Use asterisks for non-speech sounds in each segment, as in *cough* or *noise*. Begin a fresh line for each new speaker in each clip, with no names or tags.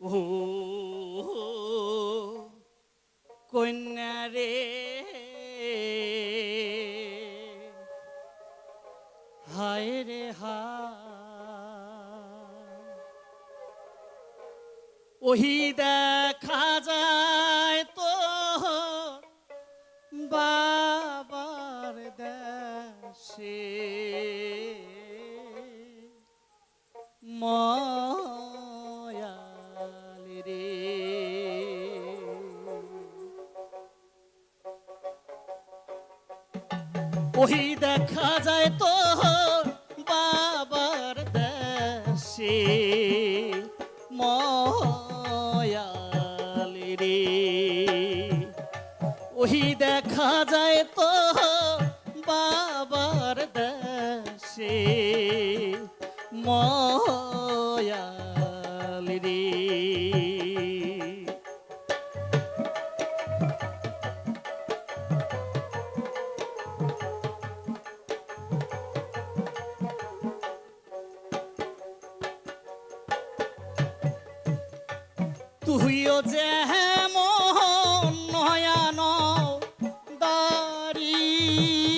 ও কন্যা রে হায় রে হায় ওহি ওহি দেখা যায় তো বাবার দেশে ময়াল রে। ওই দেখা যায় দারি *laughs* মোর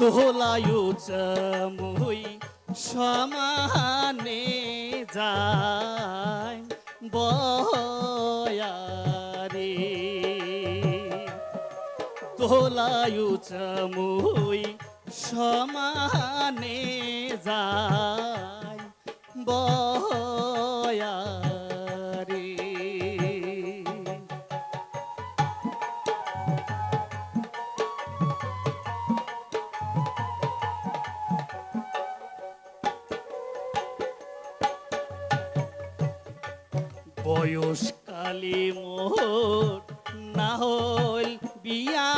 দোলায়ু চমুই সমানে যায় বয়ারে। দোলায়ু চমুই সমানে যায় বয়ারে। বয়স কালে মোর না হল বিয়া।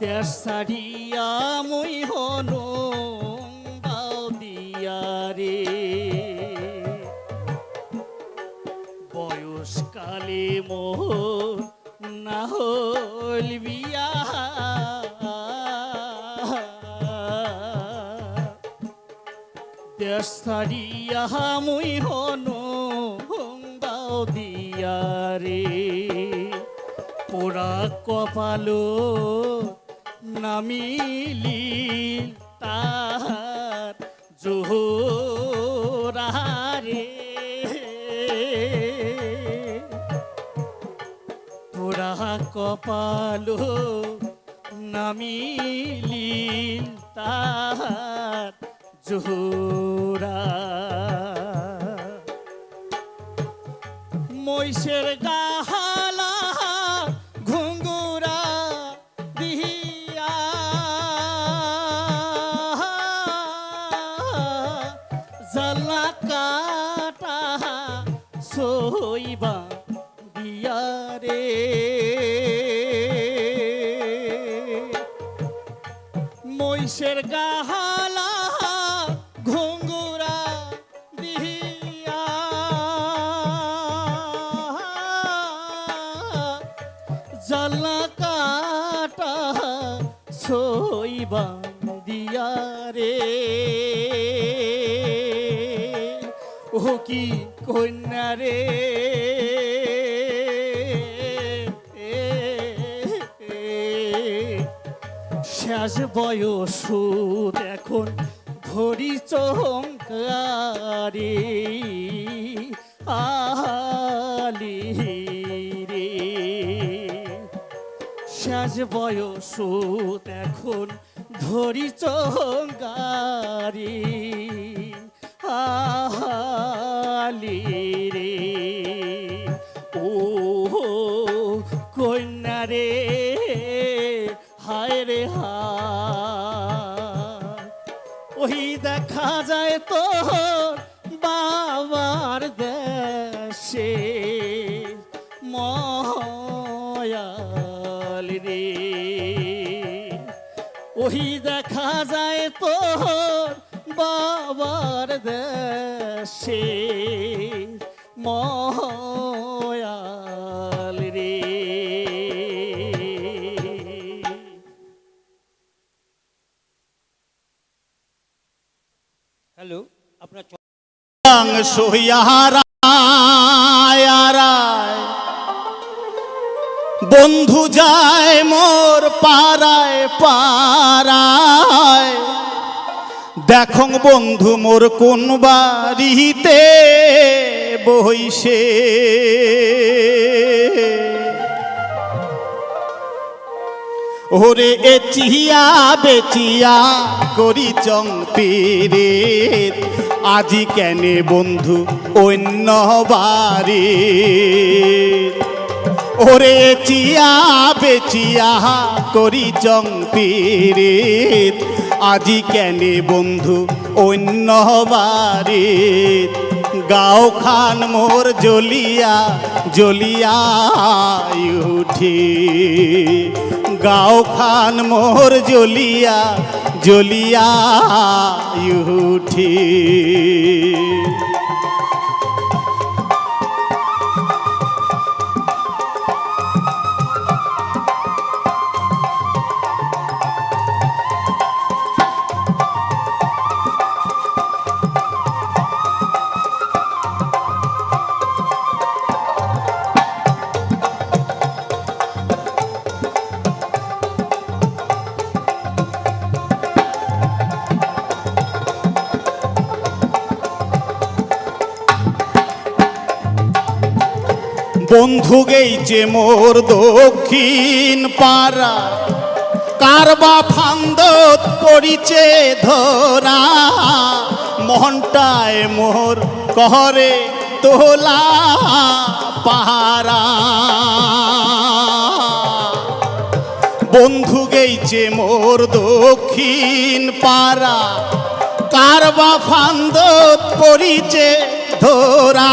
দেশ সারিয়া মই হনু ছাড়িয়া মুই হনু বাও দিয়া রে। পোড়া কপালো নামিলি তার জোহরা রে। পোড়া কপালো নামিলি তার জোহরা। মৈশের গাহালা জালা কাটা সইবা দিয়া রে। ও কি কন্যা রে? শেষ বয়স এখন ধরি চমকারে। বয়স, এখন ধরি চঙ্গারি। আহালি রে ও কন্যা রে, হায় রে হায়। ওই দেখা যায় তো দেশে ময়াল রে।
হ্যালো আপনার চ-
বন্ধু যায় মোর পাড়ায় পাড়ায়। দেখং বন্ধু মোর কোন বাড়িতে বইসে ওরে এ চিয়া বেচিয়া করি তীরে আজি কেনে বন্ধু অন্য বাড়ি ওরে চিয়া বেচিয়া করি তীরে আজি কেনে বন্ধু অন্য বাড়ি গাও খান মোর জ্বলিয়া জ্বলিয়া উঠি। গাও খান মোর জ্বলিয়া জ্বলিয়া উঠি। বন্ধু যে মোর দক্ষিণ পাড়া। কারবা ফান্দত করিছে ধরা। মহনটায় মোর কহরে তোলা পাহারা। বন্ধু গেইছে মোর দক্ষিণ পাড়া। কারবা ফান্দত পরিচে ধরা।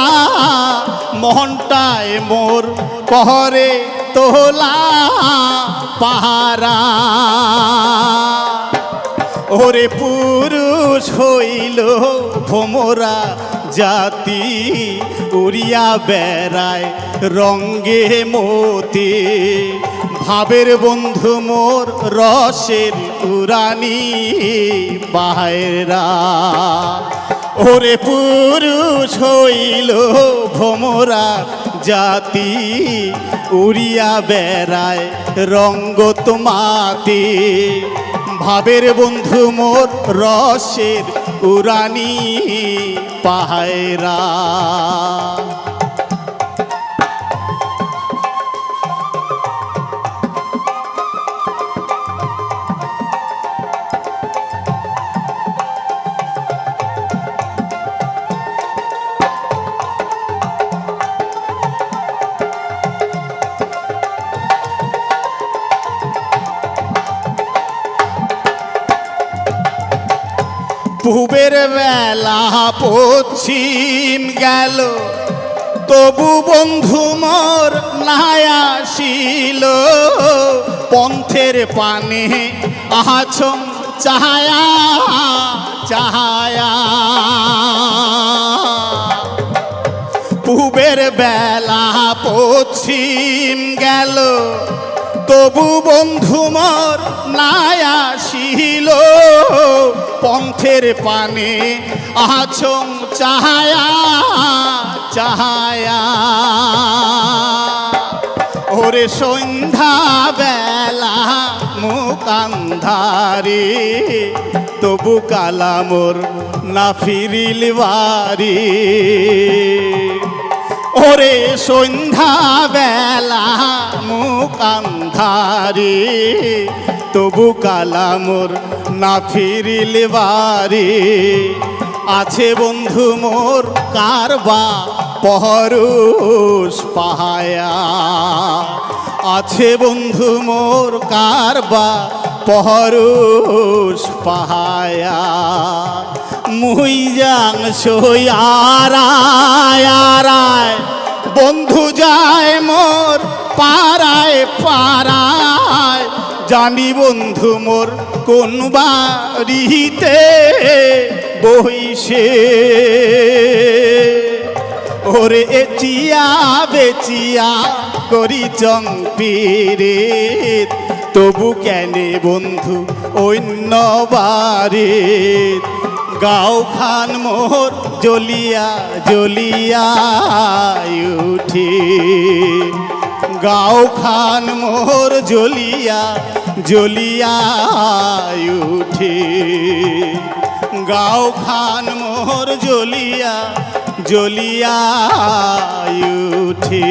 মহনটায় মোর পহরে তোলা পাহারা। ওরে পুরুষ হইল ভোমরা জাতি, উড়িয়া বেড়ায় রঙ্গে মতি। ভাবের বন্ধু মোর রসের উরানি বায়রা ওরে পুরুষ হইল ভোমরা জাতি, উড়িয়া বেড়ায় রঙ্গত মাতি ভাবের বন্ধু মোর রসের উরানি পাহায়রা। পূবের বেলা পশ্চিম গেল। তবু বন্ধু মোর নাই আসিল। পন্থের পানে আহাছম চাহায়া চাহায়া পূবের বেলা পশ্চিম গেল। তবু বন্ধু মোর নাই আসিল। পন্থের পানে আছং চাহায়া চাহায়া। ওরে সন্ধ্যা বেলা মুকান্ধারে তবু কালামোর না ফিরিল বাড়ি। ওরে সন্ধ্যা বেলা মুখ আন্ধারে, তবু কালামোর না ফিরিল বাড়ি। আছে বন্ধু মোর কারবা পহরুষ পাহায়া। আছে বন্ধু মোর কারবা পহরুষ পাহায়া। মুই যাং সইয়ারায় আরায় বন্ধু যায় মোর পাড়ায় পাড়ায়। জানি বন্ধু মোর কোন বাড়িতে বইসে ওরে এচিয়া বেচিয়া করি চম্পিরে, তবু কেনে বন্ধু অন্য বাড়ি গাও খান মোর জ্বলিয়া জ্বলিয়া উঠে। গাও খান মোর জ্বলিয়া জ্বলিয়া উঠে। গাও খান মোর জ্বলিয়া জ্বলিয়া উঠে।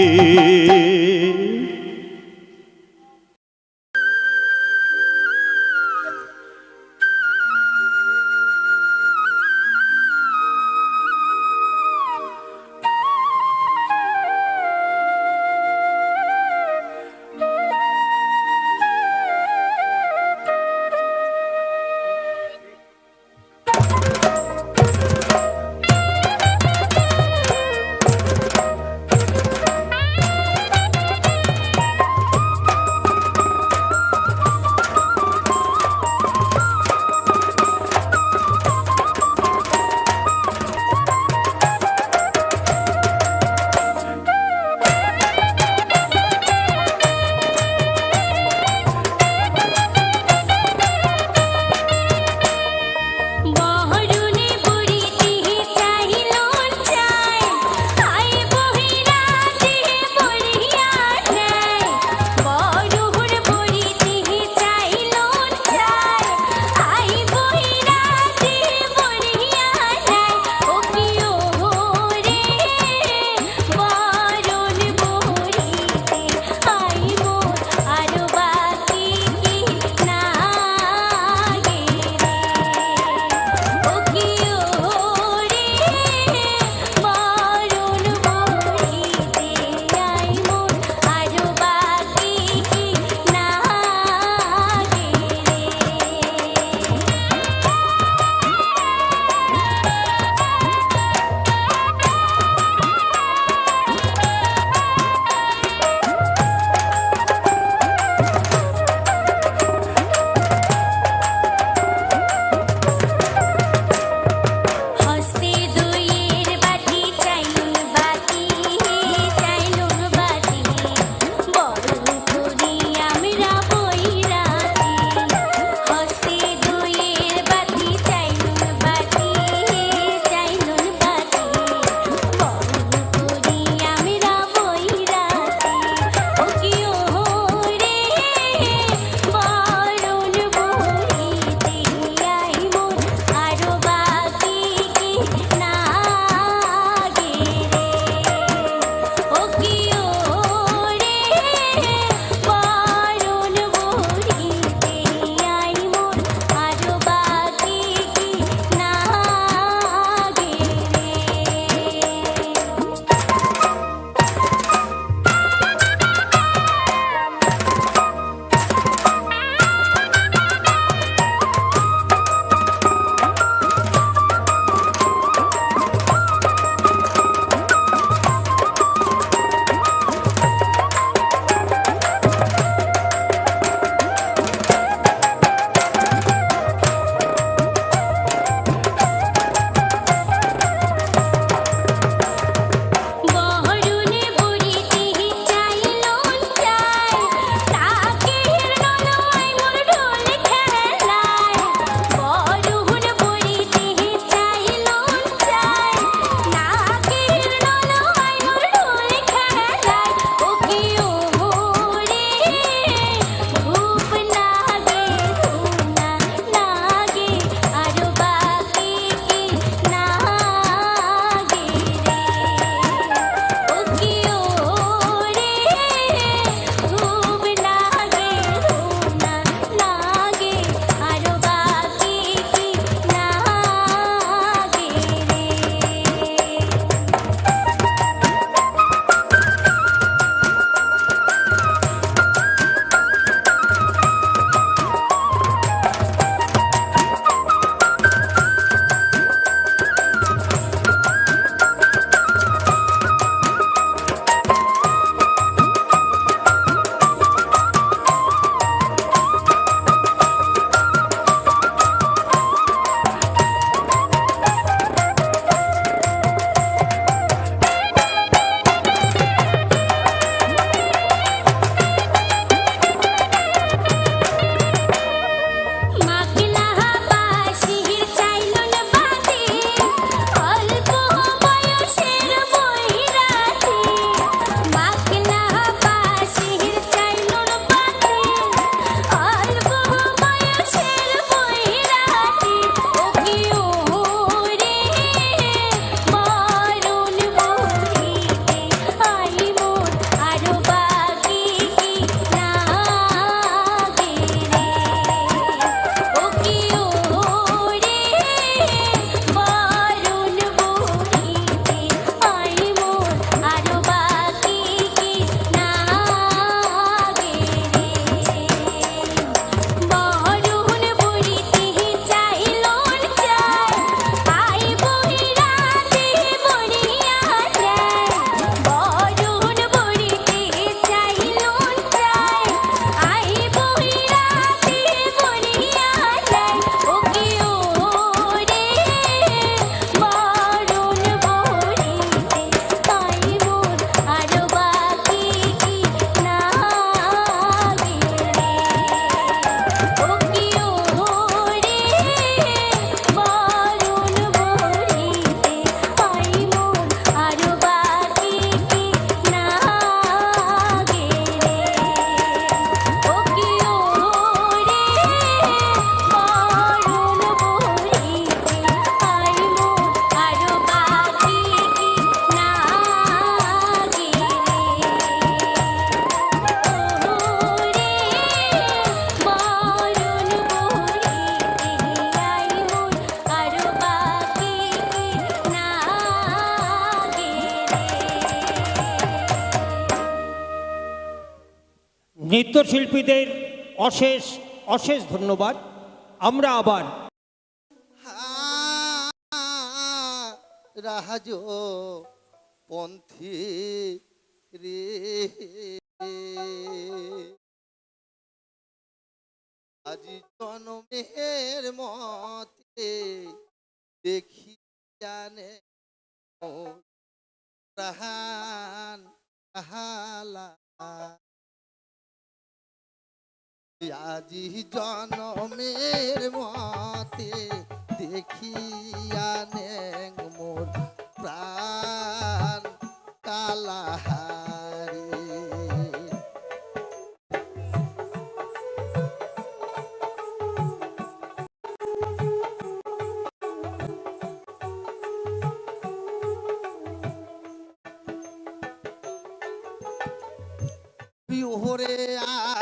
নৃত্যশিল্পীদের অশেষ অশেষ ধন্যবাদ। আমরা আবার
রাজ পন্থী রে। আজি জনমের মতে দেখি জানে প্রাণ হালা আজি জনমের মতে দেখিয়া নেং মোর প্রাণ কালাহারি। বিহরে আমার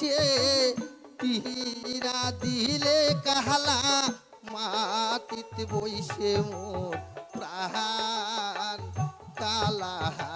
আইসে পিহিরা দিলে কাহালা মাটিতে বইসে মোর প্রাণ কালাহারি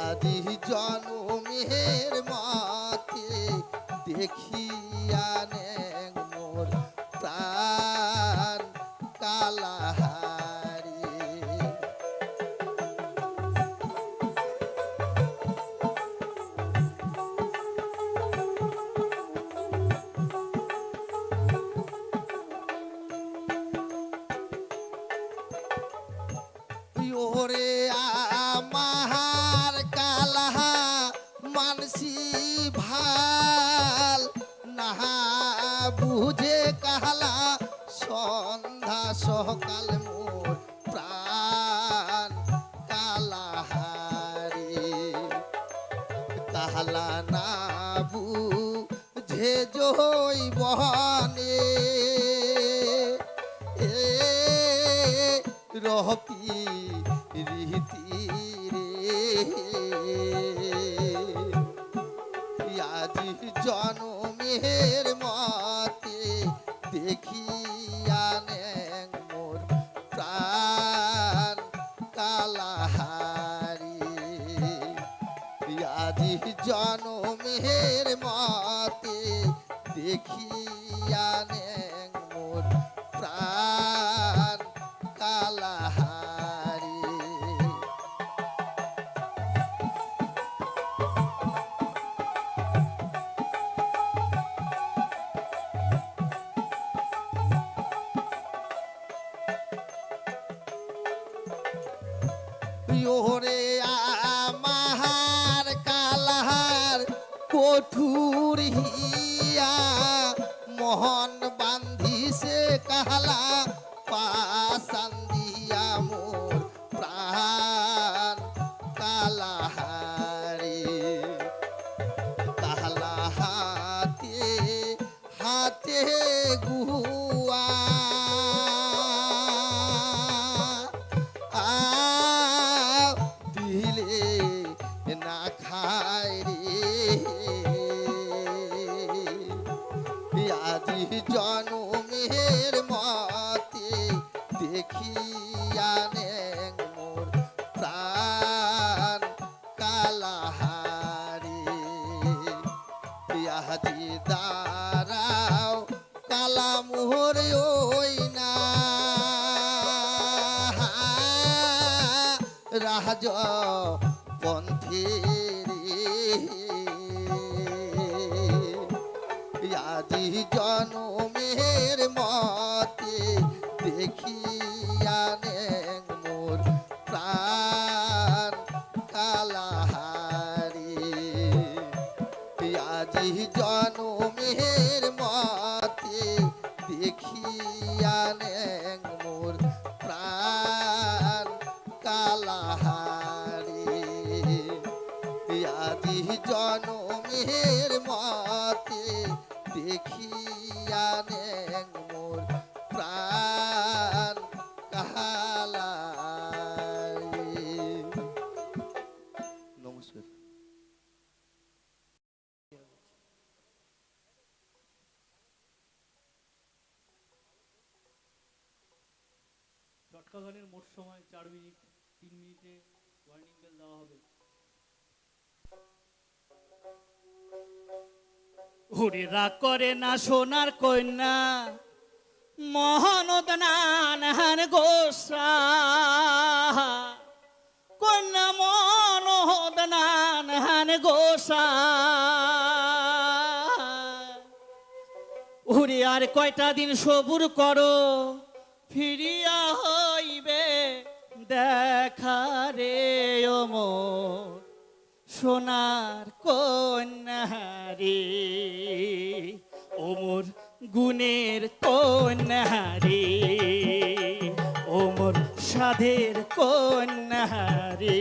আজি জনমের মাতে দেখিয়া কাহলা না বুঝে জই বহনে। রহপি রীতি ওরে জনমের মতে দেখিয়া মোর প্রাণ কালাহারি। আজি দাঁড়াও কালা মোহর ওই না। রাজ পন্থী আজি জনমের
উড়ে রাগ করে না সোনার কন্যা। মহানদ নান গোসা। কন্যা মনোহদ নান গোসা। উড়ে আর কয়টা দিন সবুর করো, ফিরিয়া হইবে দেখা রে ওমর সোনার কন্যারে ওমর গুণের কন্যারে ওমর সাধের কন্যারে